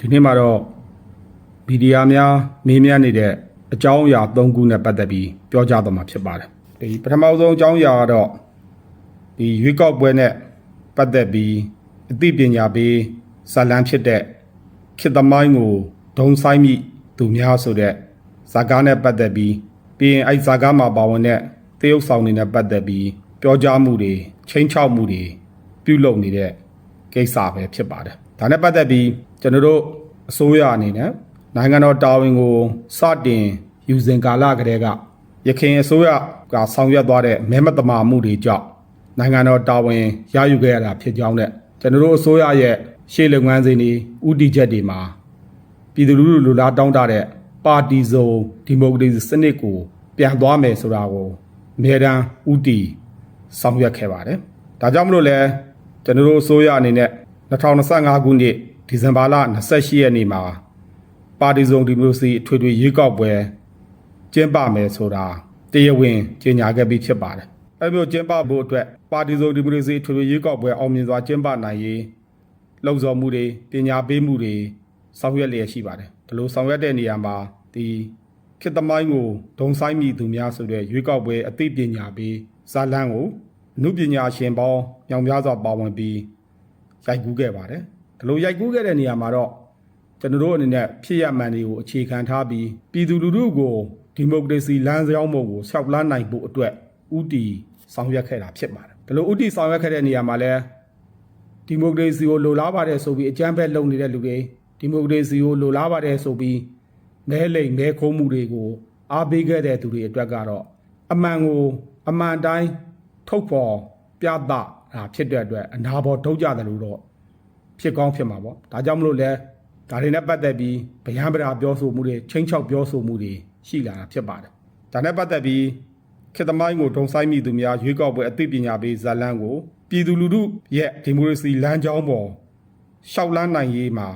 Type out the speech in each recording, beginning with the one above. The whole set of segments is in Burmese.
ဒီနေ့မှာတော့မီဒီယာများမေးမြန်းနေတဲ့အကြောင်းအရာ၃ခုနဲ့ပတ်သက်ပြီးပြောကြားသွားမှာဖြစ်ပါတယ်ဒီပထမဆုံးအကြောင်းအရာကတော့ဒီရွေးကောက်ပွဲနဲ့ပတ်သက်ပြီးအသိပညာပေးဇာတ်လမ်းဖြစ်တဲ့ခေတ်သမိုင်းကိုဒုံဆိုင်မိသူများဆိုတဲ့ဇာကားနဲ့ပတ်သက်ပြီးပြီးရင်အဲ့ဇာကားမှာပါဝင်တဲ့သရုပ်ဆောင်တွေနဲ့ပတ်သက်ပြီးပြောကြားမှုတွေချင်းချောက်မှုတွေပြုလုပ်နေတဲ့ကိစ္စပဲဖြစ်ပါတယ်။ဒါနဲ့ပတ်သက်ပြီး ကျွန်တော်တို့အစိုးရအနေနဲ့နိုင်ငံတော်တာဝန်ကိုစတင်ယူစဉ်ကာလကတည်းကရခိုင်အစိုးရကဆောင်ရွက်သွားတဲ့မဲမတမာမှုတွေကြောင့်နိုင်ငံတော်တာဝန်ရယူခဲ့ရတာဖြစ်ကြောင်းနဲ့ကျွန်တော်တို့အစိုးရရဲ့ရှေ့လုပ်ငန်းစဉ်တွေဥတီချက်တွေမှာပြည်သူလူထုလူလားတောင်းတတဲ့ပါတီစုံဒီမိုကရေစီစနစ်ကို ပြန်သွားမယ်ဆိုတာကိုအမြဲတမ်းဥတီဆောင်ရွက်ခဲ့ပါတယ်။ဒါကြောင့်မလို့လဲကျွန်တော်တို့အစိုးရအနေနဲ့2025ခုနှစ် ဒီဇင်ဘာလ28ရက်နေ့မှာပါတီစုံဒီမိုကရေစီအထွေထွေရွေးကောက်ပွဲကျင်းပမယ်ဆိုတာတရားဝင်ကြေညာခဲ့ပြီးဖြစ်ပါတယ်။အဲမျိုးကျင်းပဖို့အတွက်ပါတီစုံဒီမိုကရေစီအထွေထွေရွေးကောက်ပွဲအောင်မြင်စွာကျင်းပနိုင်ရေးလှုံ့ဆော်မှုတွေပညာပေးမှုတွေဆောင်ရွက်လျက်ရှိပါတယ်။ဒီလိုဆောင်ရွက်တဲ့နေရာမှာဒီခေတ်သမိုင်းကိုဒုံဆိုင်မိသူများဆိုတဲ့ရွေးကောက်ပွဲအသိပညာပေးဇာတ်လမ်းကိုအမှုပညာရှင်ပေါင်းညောင်များစွာပါဝင်ပြီးရိုက်ကူးခဲ့ပါတယ် ဒီလိုရိုက်ကူးခဲ့တဲ့နေရာမှာတော့ကျွန်တော်တို့အနေနဲ့ဖြစ်ရမှန်တွေကိုအခြေခံထားပြီးပြည်သူလူထုကိုဒီမိုကရေစီလမ်းကြောင်းပေါ်ကိုဆောက်လန်းနိုင်ဖို့အတွက်ဥတီဆောင်ရွက်ခဲ့တာဖြစ်ပါတယ်ဒီလိုဥတီဆောင်ရွက်ခဲ့တဲ့နေရာမှာလဲဒီမိုကရေစီကိုလိုလားပါတယ်ဆိုပြီးအကြမ်းဖက်လုပ်နေတဲ့လူတွေဒီမိုကရေစီကိုလိုလားပါတယ်ဆိုပြီးမဲလိမ်မဲခိုးမှုတွေကိုအားပေးခဲ့တဲ့သူတွေအတွက်ကတော့အမှန်ကိုအမှန်တိုင်းထုတ်ဖော်ပြသတာဖြစ်တဲ့အတွက်အနာဘောထုတ်ကြတယ်လို့တော့ ဖြစ်ကောင်းဖြစ်မှာပေါ့ဒါကြောင့်မလို့လဲဒါတွေနဲ့ပတ်သက်ပြီးဗျံပရာပြောဆိုမှုတွေချင်းချောက်ပြောဆိုမှုတွေရှိလာတာဖြစ်ပါတယ်ဒါနဲ့ပတ်သက်ပြီးခေတ်သမိုင်းကိုဒုံဆိုင်မိသူများရွေးကောက်ပွဲအသိပညာပေးဇာတ်လမ်းကိုပြည်သူလူထုရဲ့ဒီမိုကရေစီလမ်းကြောင်းပေါ်ရှောက်လန်းနိုင်ရေးမှာ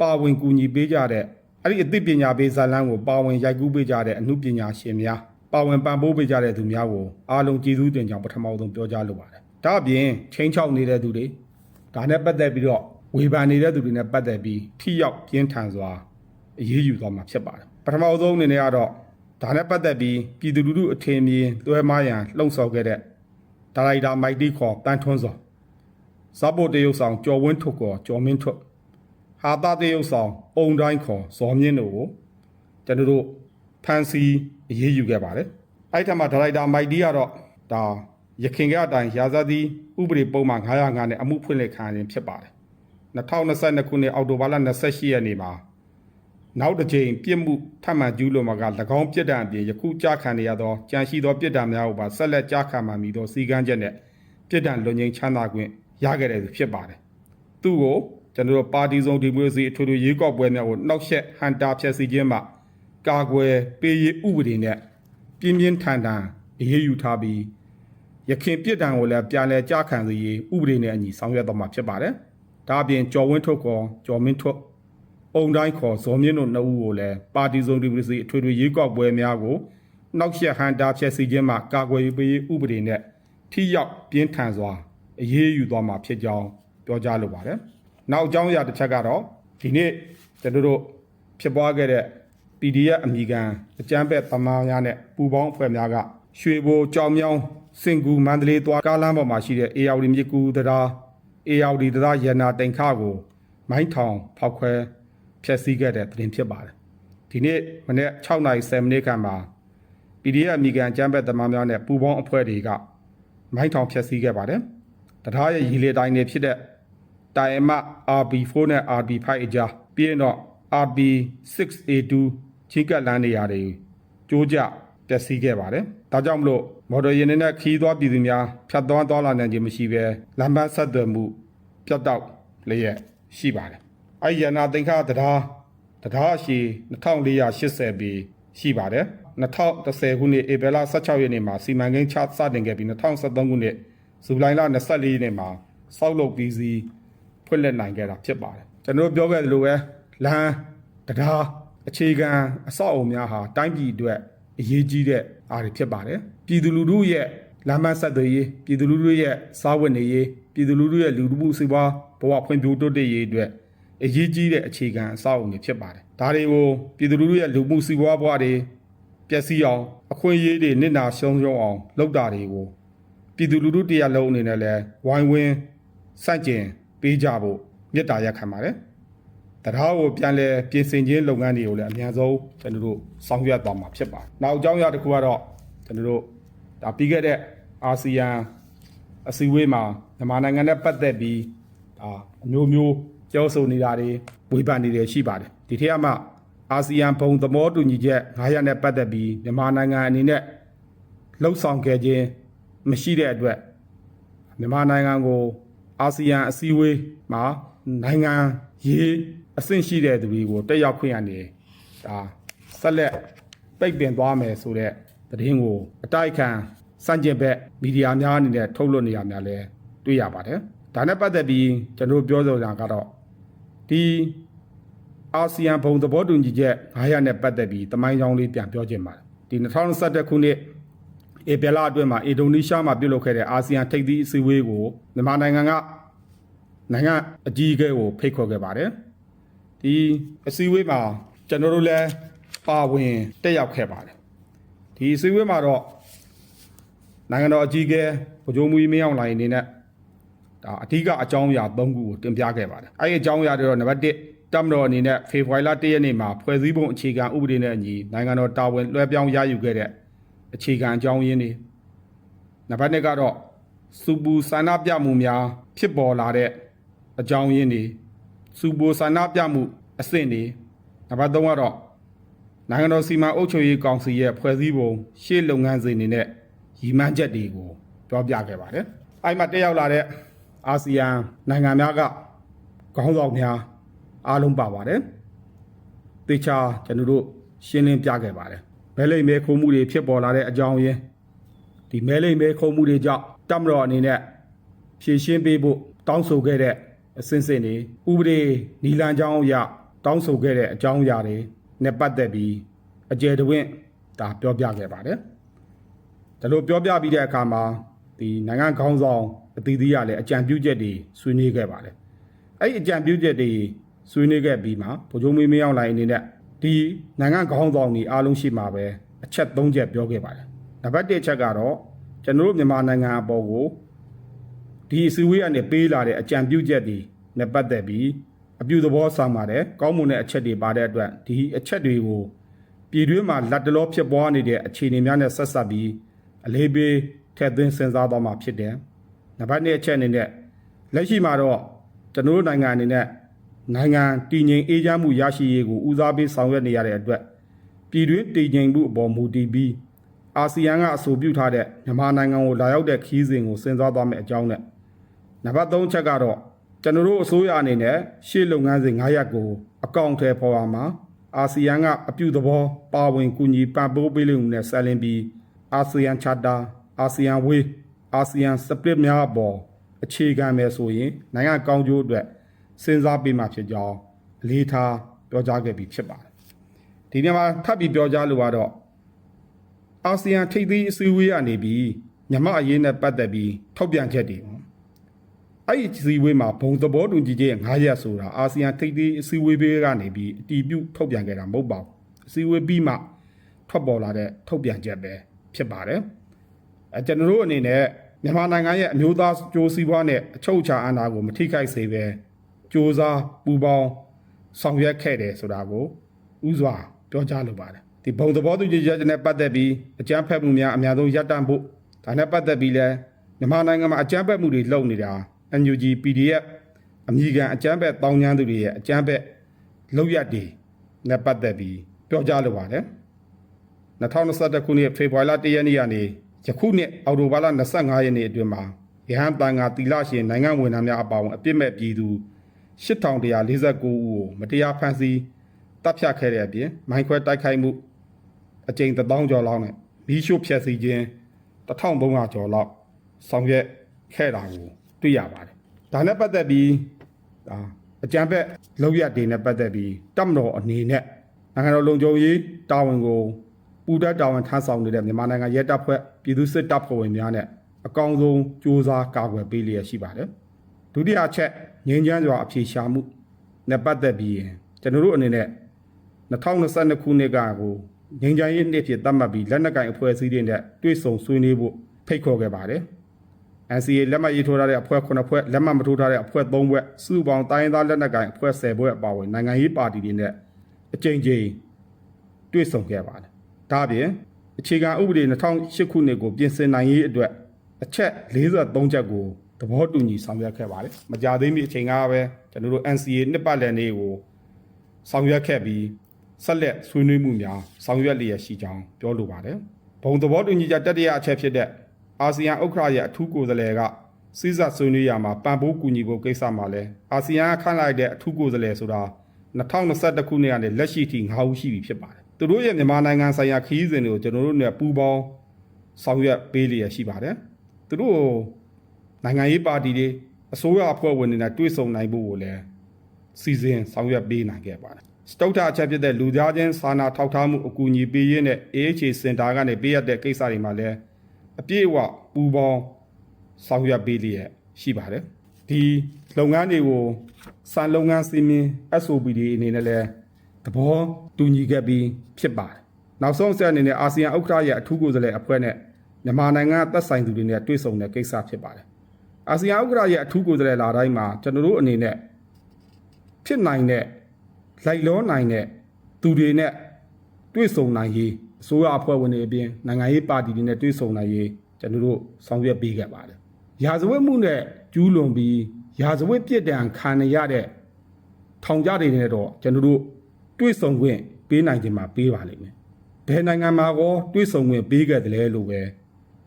ပါဝင်ကူညီပေးကြတဲ့အဲ့ဒီအသိပညာပေးဇာတ်လမ်းကိုပါဝင်ရိုက်ကူးပေးကြတဲ့အမှုပညာရှင်များပါဝင်ပံ့ပိုးပေးကြတဲ့သူများကိုအားလုံးကျေးဇူးတင်ကြောင်းပထမဆုံးပြောကြားလိုပါတယ်။ဒါအပြင်ချင်းချောက်နေတဲ့သူတွေဒါနဲ့ပတ်သက်ပြီးတော့ ဝေဖန်နေတဲ့သူတွေနဲ့ပတ်သက်ပြီးထိရောက်ပြင်းထန်စွာအရေးယူသွားမှာဖြစ်ပါတယ်။ပထမဆုံးအနေနဲ့ကတော့ဒါနဲ့ပတ်သက်ပြီးပြည်သူလူထုအထင်မြင်လွှဲမရန်လှုံ့ဆော်ခဲ့တဲ့ဒါရိုက်တာမိုက်တီခေါ်တန်ထွန်းစောဇာဘိုတရုတ်ဆောင်ကျော်ဝင်းထုတ်ခေါ်ကျော်မင်းထုတ်ဟာတာတရုတ်ဆောင်အုံတိုင်းခေါ်ဇော်မြင့်တို့ကိုကျွန်တော်တို့ဖန်စီအရေးယူခဲ့ပါတယ်။အဲ့ထက်မှာဒါရိုက်တာမိုက်တီကတော့ဒါရခင်ကအတိုင်းရာဇသီဥပဒေပုံမှန်905နဲ့အမှုဖွင့်လှစ်ခံရခြင်းဖြစ်ပါတယ်။ 2022ခုနှစ်အောက်တိုဘာလ28ရက်နေ့မှာနောက်တစ်ကြိမ်ပြစ်မှုထပ်မံကျူးလွန်မှာက၎င်းပြစ်ဒဏ်အပြင်ယခုကြားခံနေရသောကြံရှိသောပြစ်ဒဏ်များကိုပါဆက်လက်ကြားခံမှမည်သောစီကံချက်နဲ့ပြစ်ဒဏ်လွန်ငင်းချမ်းသာခွင့်ရခဲ့တယ်ဖြစ်ပါတယ်။သူ့ကိုကျွန်တော်တို့ပါတီစုံဒီမိုကရေစီအထွေထွေရွေးကောက်ပွဲများကိုနှောက်ယှက်ဟန်တာဖျက်ဆီးခြင်းမှကာကွယ်ပေးရေးဥပဒေနဲ့ပြင်းပြင်းထန်ထန်အရေးယူထားပြီးရခင်ပြစ်ဒဏ်ကိုလည်းပြန်လည်ကြားခံစေရေးဥပဒေနဲ့အညီဆောင်ရွက်သွားမှာဖြစ်ပါတယ်။ ဒါအပြင်ကျော်ဝင်းထုတ်ကောကျော်မင်းထုတ်အုံတိုင်းခေါ်ဇော်မြင့်တို့နှစ်ဦးကိုလည်းပါတီစုံဒီမိုကရေစီအထွေထွေရွေးကောက်ပွဲများကိုနှောက်ယှက်ဟန်တာဖျက်ဆီးခြင်းမှကာကွယ်ပေးရေးဥပဒေနဲ့ထိရောက်ပြင်းထန်စွာအရေးယူသွားမှာဖြစ်ကြောင်းပြောကြားလိုပါတယ်။နောက်အကြောင်းအရာတစ်ချက်ကတော့ဒီနေ့ကျွန်တော်တို့ဖြစ်ပွားခဲ့တဲ့ PDF အမိခံအကြမ်းဖက်သမားများနဲ့ပူပေါင်းအဖွဲ့များကရွှေဘိုကြောင်မြောင်းစင်ကူမန္တလေးသွားကားလမ်းပေါ်မှာရှိတဲ့ AR မြစ်ကူတရား AR တရားရနာတိန်ခကို မိုင်းထောင်ဖောက်ခွဲဖျက်ဆီးခဲ့တဲ့သတင်းဖြစ်ပါတယ်ဒီနေ့မနေ့6:30မိနစ်ခန့်မှာ PDF အမိခံအကြမ်းဖက်သမားများနဲ့ပူပေါင်းအဖွဲ့တွေကမိုင်းထောင်ဖျက်ဆီးခဲ့ပါတယ်တရားရဲ့ရီလေတိုင်းတွေဖြစ်တဲ့တိုင်အမ RB4 နဲ့ RB5 အကြားပြီးရင်တော့ RB6A2 ချင်းကပ်လမ်းနေရာတွေကျိုးကျပျက်စီးခဲ့ပါတယ်။ဒါကြောင့်မလို့မော်တော်ယာဉ်နဲ့ခီးသွားပြည်သူများဖြတ်သွားသွားလာနိုင်ခြင်းမရှိဘဲလမ်းပန်းဆက်သွယ်မှု ပြတ်တောက်လျက်ရှိပါတယ်။အဲဒီရနာသင်္ခတရားတရားရှိ2480ပေရှိပါတယ်။2010ခုနှစ်ဧပြီလ16ရက်နေ့မှာစီမံကိန်းချစတင်ခဲ့ပြီး2013ခုနှစ်ဇူလိုင်လ24ရက်နေ့မှာစောက်လုပ်ပြီးစီဖွင့်လှစ်နိုင်ခဲ့တာဖြစ်ပါတယ်။ကျွန်တော်တို့ပြောခဲ့သလိုပဲလမ်းတရားအခြေခံအဆောက်အအုံများဟာတိုင်းပြည်အတွက်အရေးကြီးတဲ့အားတွေဖြစ်ပါတယ်ပြည်သူလူထုရဲ့ လမ်းမဆက်သွယ်ရေးပြည်သူလူထုရဲ့စားဝတ်နေရေးပြည်သူလူထုရဲ့လူမှုစီးပွားဘဝဖွံ့ဖြိုးတိုးတက်ရေးအတွက်အရေးကြီးတဲ့အခြေခံအဆောက်အအုံတွေဖြစ်ပါတယ်ဒါတွေကိုပြည်သူလူထုရဲ့လူမှုစီးပွားဘဝတွေပျက်စီးအောင်အခွင့်အရေးတွေနစ်နာရှုံးရှုံးအောင်လုပ်တာတွေကိုပြည်သူလူထုတရားလုံးအနေနဲ့လည်းဝိုင်းဝန်းစန့်ကျင်ပေးကြဖို့မြစ်တာရက်ခံပါတယ်တရားကိုပြန်လဲပြင်ဆင်ခြင်းလုပ်ငန်းတွေကိုလည်းအများဆုံးကျွန်တော်တို့ဆောင်ရွက်သွားမှာဖြစ်ပါတယ်နောက်အကြောင်းအရာတစ်ခုကတော့ကျွန်တော်တို့ ဒါပြီးခဲ့တဲ့အာဆီယံအစည်းအဝေးမှာမြန်မာနိုင်ငံနဲ့ပတ်သက်ပြီးဒါအမျိုးမျိုးပြောဆိုနေတာတွေဝေဖန်နေတယ်ရှိပါတယ်ဒီထက်မှအာဆီယံဘုံသဘောတူညီချက်900နဲ့ပတ်သက်ပြီးမြန်မာနိုင်ငံအနေနဲ့လှုပ်ဆောင်ခဲ့ခြင်းမရှိတဲ့အတွက်မြန်မာနိုင်ငံကိုအာဆီယံအစည်းအဝေးမှာနိုင်ငံရေးအဆင့်ရှိတဲ့သူတွေကိုတက်ရောက်ခွင့်ရနေဒါဆက်လက်ပိတ်ပင်သွားမယ်ဆိုတဲ့ သတင်းကိုအတိုက်အခံစန့်ကျင်ဘက်မီဒီယာများအနေနဲ့ထုတ်လွှင့်နေရများလဲတွေ့ရပါတယ်။ဒါနဲ့ပတ်သက်ပြီးကျွန်တော်တို့ပြောဆိုတာကတော့ဒီအာဆီယံဘုံသဘောတူညီချက်900နဲ့ပတ်သက်ပြီးတမိုင်းကြောင်းလေးပြန်ပြောချင်ပါတယ်။ဒီ2021ခုနှစ်ဧပြီလအတွင်းမှာအင်ဒိုနီးရှားမှာပြုလုပ်ခဲ့တဲ့အာဆီယံထိပ်သီးအစည်းအဝေးကိုမြန်မာနိုင်ငံကနိုင်ငံအကြီးအကဲကိုဖိတ်ခေါ်ခဲ့ပါတယ်။ဒီအစည်းအဝေးမှာကျွန်တော်တို့လည်းပါဝင်တက်ရောက်ခဲ့ပါတယ်။ ဒီအစည်းအဝေးမှာတော့နိုင်ငံတော်အကြီးအကဲဗိုလ်ချုပ်မူကြီးမင်းအောင်လှိုင်အနေနဲ့ဒါအဓိကအကြောင်းအရာ၃ခုကိုတင်ပြခဲ့ပါတယ်။အဲဒီအကြောင်းအရာတွေတော့နံပါတ်1တပ်မတော်အနေနဲ့ဖေဖော်ဝါရီလ၁ရက်နေ့မှာဖွဲ့စည်းပုံအခြေခံဥပဒေနဲ့အညီနိုင်ငံတော်တာဝန်လွှဲပြောင်းရယူခဲ့တဲ့အခြေခံအကြောင်းရင်းတွေနံပါတ်2ကတော့စူပူဆန္ဒပြမှုများဖြစ်ပေါ်လာတဲ့အကြောင်းရင်းတွေစူပူဆန္ဒပြမှုအဆင့်တွေနံပါတ်3ကတော့ နိုင်ငံတော်စီမံအုပ်ချုပ်ရေးကောင်စီရဲ့ဖွဲ့စည်းပုံရှေ့လုပ်ငန်းစဉ်တွေနဲ့ရည်မှန်းချက်တွေကိုပြောပြခဲ့ပါတယ်။အဲ့မှာတက်ရောက်လာတဲ့အာဆီယံနိုင်ငံများကခေါင်းဆောင်များအားလုံးပါပါတယ်။တေချာကျွန်တော်တို့ရှင်းလင်းပြခဲ့ပါတယ်။မဲလိမ်မဲခုံမှုတွေဖြစ်ပေါ်လာတဲ့အကြောင်းရင်းဒီမဲလိမ်မဲခုံမှုတွေကြောင့်တပ်မတော်အနေနဲ့ဖြည့်ရှင်းပေးဖို့တောင်းဆိုခဲ့တဲ့အစဉ်စဉ်တွေဥပဒေနီလန်ကြောင်းအရတောင်းဆိုခဲ့တဲ့အကြောင်းအရာတွေ နဲ့ပတ်သက်ပြီးအကျယ်တဝင့်ဒါပြောပြခဲ့ပါတယ်။ဒါလို့ပြောပြပြီးတဲ့အခါမှာဒီနိုင်ငံခေါင်းဆောင်အသီးသီးကလည်းအကြံပြုချက်တွေဆွေးနွေးခဲ့ပါတယ်။အဲ့ဒီအကြံပြုချက်တွေဆွေးနွေးခဲ့ပြီးမှဗိုလ်ချုပ်မင်းမင်းအောင်လှိုင်အနေနဲ့ဒီနိုင်ငံခေါင်းဆောင်တွေအားလုံးရှိမှာပဲအချက်၃ချက်ပြောခဲ့ပါတယ်။နံပါတ်၁ချက်ကတော့ကျွန်တော်တို့မြန်မာနိုင်ငံအပေါ်ကိုဒီအစည်းအဝေးကနေပေးလာတဲ့အကြံပြုချက်တွေနဲ့ပတ်သက်ပြီး အပြုသဘောဆောင်ပါတယ်ကောင်းမွန်တဲ့အချက်တွေပါတဲ့အတွက်ဒီအချက်တွေကိုပြည်တွင်းမှာလက်တလောဖြစ်ပွားနေတဲ့အခြေအနေများနဲ့ဆက်ဆက်ပြီးအလေးပေးထည့်သွင်းစဉ်းစားသွားမှာဖြစ်တယ်နံပါတ်2အချက်အနေနဲ့လက်ရှိမှာတော့ကျွန်တော်တို့နိုင်ငံအနေနဲ့နိုင်ငံတည်ငြိမ်အေးချမ်းမှုရရှိရေးကိုဦးစားပေးဆောင်ရွက်နေရတဲ့အတွက်ပြည်တွင်းတည်ငြိမ်မှုအပေါ်မူတည်ပြီးအာဆီယံကအဆိုပြုထားတဲ့မြန်မာနိုင်ငံကိုလာရောက်တဲ့ခီးစဉ်ကိုစဉ်းစားသွားမယ့်အကြောင်းနဲ့နံပါတ်3ချက်ကတော့ ကျွန်တော်တို့အစိုးရအနေနဲ့ရှေ့လုပ်ငန်းစဉ်9ရပ်ကိုအကောင့်ထဲပေါ်ပါမှာအာဆီယံကအပြုသဘောပါဝင်ကူညီပံ့ပိုးပေးလို့နဲ့ဆက်လင်းပြီးအာဆီယံချာတာအာဆီယံဝေးအာဆီယံစပရစ်များအပေါ်အခြေခံမယ်ဆိုရင်နိုင်ငံကောင်းကျိုးအတွက်စဉ်းစားပေးမှဖြစ်ကြောင်းအလေးထားပြောကြားခဲ့ပြီးဖြစ်ပါတယ်ဒီနေ့မှာထပ်ပြီးပြောကြားလိုကတော့အာဆီယံထိပ်သီးအစည်းအဝေးကနေပြီးမြန်မာအရေးနဲ့ပတ်သက်ပြီးထုတ်ပြန်ချက်တွေပေါ့ အဲ့ဒီစည်းဝေးမှာဘုံသဘောတူညီချက်9ရက်ဆိုတာအာဆီယံထိပ်သီးအစည်းအဝေးပေးကနေပြီးအတီးပြုတ်ထုတ်ပြန်ခဲ့တာမဟုတ်ပါဘူးအစည်းအဝေးပြီးမှထွက်ပေါ်လာတဲ့ထုတ်ပြန်ချက်ပဲဖြစ်ပါတယ်အဲကျွန်တော်တို့အနေနဲ့မြန်မာနိုင်ငံရဲ့အမျိုးသားကြိုးစည်းပွားနဲ့အချုပ်အခြာအာဏာကိုမထိခိုက်စေပဲစ조사ပူပေါင်းဆောင်ရွက်ခဲ့တယ်ဆိုတာကိုဥစွာပြောကြားလိုပါတယ်ဒီဘုံသဘောတူညီချက်နဲ့ပတ်သက်ပြီးအကြမ်းဖက်မှုများအများဆုံးရပ်တန့်ဖို့ဒါနဲ့ပတ်သက်ပြီးလဲမြန်မာနိုင်ငံမှာအကြမ်းဖက်မှုတွေလုပ်နေတာ NUG PDF အမိခံအကြမ်းဖက်တောင်းကျမ်းသူတွေရဲ့အကြမ်းဖက်လောက်ရတွေနဲ့ပတ်သက်ပြီးပြောကြားလိုပါတယ်2021ခုနှစ်ဖေဖော်ဝါရီလ1ရက်နေ့ကနေယခုနှစ်အောက်တိုဘာလ25ရက်နေ့အတွင်းမှာရဟန်းတန်ဃာတီလရှင်နိုင်ငံဝန်ထမ်းများအပါအဝင်အပြစ်မဲ့ပြည်သူ8149ဦးကိုမတရားဖမ်းဆီးတပ်ဖြတ်ခဲ့တဲ့အပြင်မိုင်းခွဲတိုက်ခိုက်မှုအကြိမ်1000ကျော်လောက်နဲ့မီးရှို့ဖျက်ဆီးခြင်း1300ကျော်လောက်ဆောင်ရွက်ခဲ့တာကို တွေ့ရပါတယ်။ဒါနဲ့ပတ်သက်ပြီးဒါအကြံဖက်လောက်ရတွေနဲ့ပတ်သက်ပြီးတပ်မတော်အနေနဲ့နိုင်ငံတော်လုံခြုံရေးတာဝန်ကိုပူးတက်တာဝန်ထမ်းဆောင်နေတဲ့မြန်မာနိုင်ငံရဲတပ်ဖွဲ့ပြည်သူစစ်တပ်ဖွဲ့ဝင်များနဲ့အကောင်းဆုံးစ조사ကာကွယ်ပေးလျက်ရှိပါတယ်။ဒုတိယချက်ငြိမ်းချမ်းစွာအဖြေရှာမှုနဲ့ပတ်သက်ပြီးရင်ကျွန်တော်တို့အနေနဲ့2022ခုနှစ်ကကိုငြိမ်းချမ်းရေးနှစ်ဖြစ်သတ်မှတ်ပြီးလက်နက်ကင်အဖွဲ့အစည်းတွေနဲ့တွေ့ဆုံဆွေးနွေးဖို့ဖိတ်ခေါ်ခဲ့ပါတယ်။ NCA လက်မှတ်ရေးထိုးထားတဲ့အဖွဲ့9ဖွဲ့လက်မှတ်မထိုးထားတဲ့အဖွဲ့3ဖွဲ့စုစုပေါင်းတိုင်းရင်းသားလက်နက်ကင်အဖွဲ့10ဖွဲ့အပါအဝင်နိုင်ငံရေးပါတီတွေနဲ့အကြိမ်ကြိမ်တွေ့ဆုံခဲ့ပါတယ်။ဒါ့အပြင်အခြေခံဥပဒေ2008ခုနှစ်ကိုပြင်ဆင်နိုင်ရေးအတွက်အချက်43ချက်ကိုသဘောတူညီဆောင်ရွက်ခဲ့ပါတယ်။မကြသေးမီအချိန်ကပဲကျွန်တော်တို့ NCA နှစ်ပတ်လည်နေ့ကိုဆောင်ရွက်ခဲ့ပြီးဆက်လက်ဆွေးနွေးမှုများဆောင်ရွက်လျက်ရှိကြောင်းပြောလိုပါတယ်။ဘုံသဘောတူညီချက်တတိယအချက်ဖြစ်တဲ့ အာဆီယံဥက္ကဋ္ဌရဲ့အထူးကိုယ်စားလှယ်ကစိစပ်ဆွေးနွေးရမှာပံ့ပိုးကူညီဖို့ကိစ္စမှာလဲအာဆီယံကခန့်လိုက်တဲ့အထူးကိုယ်စားလှယ်ဆိုတာ2021ခုနှစ်ကနေလက်ရှိထိ9ဦးရှိပြီဖြစ်ပါတယ်။သူတို့ရဲ့မြန်မာနိုင်ငံဆိုင်ရာခရီးစဉ်တွေကိုကျွန်တော်တို့နဲ့ပူးပေါင်းဆောင်ရွက်ပေးလျက်ရှိပါတယ်။သူတို့ကိုနိုင်ငံရေးပါတီတွေအစိုးရအဖွဲ့ဝင်တွေနဲ့တွေ့ဆုံနိုင်ဖို့ကိုလည်းစီစဉ်ဆောင်ရွက်ပေးနိုင်ခဲ့ပါတယ်။စတုတ္ထအချက်ဖြစ်တဲ့လူသားချင်းစာနာထောက်ထားမှုအကူအညီပေးရင်းနဲ့ AHA စင်တာကနေပေးရတဲ့ကိစ္စတွေမှာလည်း အပြည့်အဝပူးပေါင်းဆောင်ရွက်ပေးလျက်ရှိပါတယ်။ဒီလုပ်ငန်းတွေကိုစံလုပ်ငန်းစီမင်း SOP တွေအနေနဲ့လည်းသဘောတူညီခဲ့ပြီးဖြစ်ပါတယ်။နောက်ဆုံးအဆက်အနေနဲ့အာဆီယံဥက္ကဋ္ဌရဲ့အထူးကိုယ်စားလှယ်အဖွဲ့နဲ့မြန်မာနိုင်ငံသက်ဆိုင်သူတွေနဲ့တွေ့ဆုံတဲ့ကိစ္စဖြစ်ပါတယ်။အာဆီယံဥက္ကဋ္ဌရဲ့အထူးကိုယ်စားလှယ်လာတိုင်းမှာကျွန်တော်တို့အနေနဲ့ဖြစ်နိုင်တဲ့လိုက်လောနိုင်တဲ့သူတွေနဲ့တွေ့ဆုံနိုင်ရေး အစိုးရအဖွဲ့ဝင်တွေအပြင်နိုင်ငံရေးပါတီတွေနဲ့တွေ့ဆုံနိုင်ရေးကျွန်တော်တို့ဆောင်ရွက်ပေးခဲ့ပါတယ်။ရာဇဝတ်မှုနဲ့ကျူးလွန်ပြီးရာဇဝတ်ပြစ်ဒဏ်ခံရတဲ့ထောင်ကြတွေနဲ့တော့ကျွန်တော်တို့တွေ့ဆုံခွင့်ပေးနိုင်ခြင်းမှာပေးပါလိမ့်မယ်။ဘယ်နိုင်ငံမှာကောတွေ့ဆုံခွင့်ပေးခဲ့တယ်လဲလို့ပဲ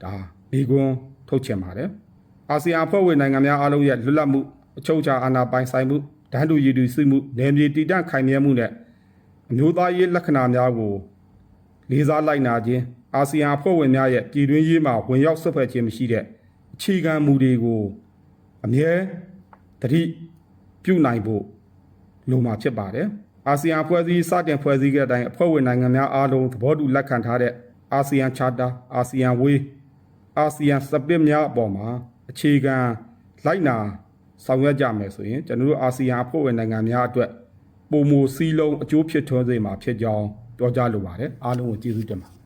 ဒါဘေကွန်းထုတ်ချင်ပါတယ်။အာဆီယံအဖွဲ့ဝင်နိုင်ငံများအားလုံးရဲ့လွတ်လပ်မှုအချုပ်အခြာအာဏာပိုင်ဆိုင်မှုဒန်းတူရည်တူစစ်မှုနယ်မြေတည်တံ့ခိုင်မြဲမှုနဲ့အမျိုးသားရေးလက္ခဏာများကို လေးစားလိုက်နာခြင်းအာဆီယံအဖွဲ့ဝင်များရဲ့ပြည်တွင်းရေးမှာဝင်ရောက်ဆွတ်ဖက်ခြင်းမရှိတဲ့အခြေခံမူတွေကိုအမြဲတတိပြုနိုင်ဖို့လိုမှာဖြစ်ပါတယ်အာဆီယံအဖွဲ့အစည်းစတင်ဖွဲ့စည်းခဲ့တဲ့အတိုင်းအဖွဲ့ဝင်နိုင်ငံများအားလုံးသဘောတူလက်ခံထားတဲ့အာဆီယံချာတာအာဆီယံဝေးအာဆီယံစပစ်များအပေါ်မှာအခြေခံလိုက်နာဆောင်ရွက်ကြမယ်ဆိုရင်ကျွန်တော်တို့အာဆီယံအဖွဲ့ဝင်နိုင်ငံများအတွက်ပုံမူစည်းလုံးအကျိုးဖြစ်ထွန်းစေမှာဖြစ်ကြောင်း ပြောကြားလိုပါတယ်အားလုံးကိုကျေးဇူးတင်ပါတယ်